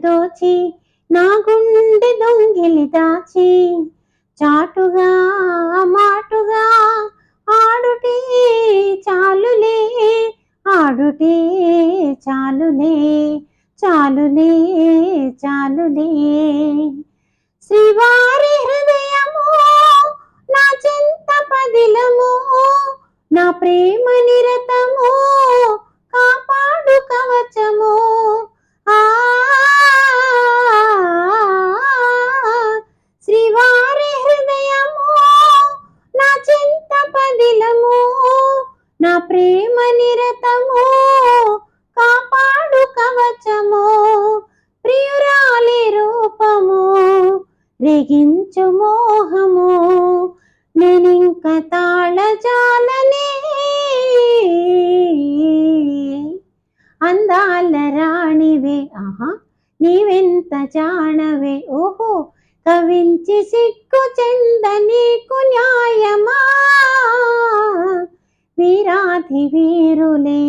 దోచి నా గుండె దొంగిలి దాచి చాటుగా మాటుగా ఆడుటే చాలులే ఆడుటే చాలులే చాలులే చాలులే. శ్రీవారి హృదయము నా చింత పదిలము నా ప్రేమ నిరత నా ప్రేమ నిరతము కాపాడు కవచము ప్రియురాలి రూపము రేగించు మోహము నేనింక తాళజాలనే. అందాల రాణివే ఆహా నీవెంత జాణవే ఓహో కవించి సిక్కు చెందని వీరులే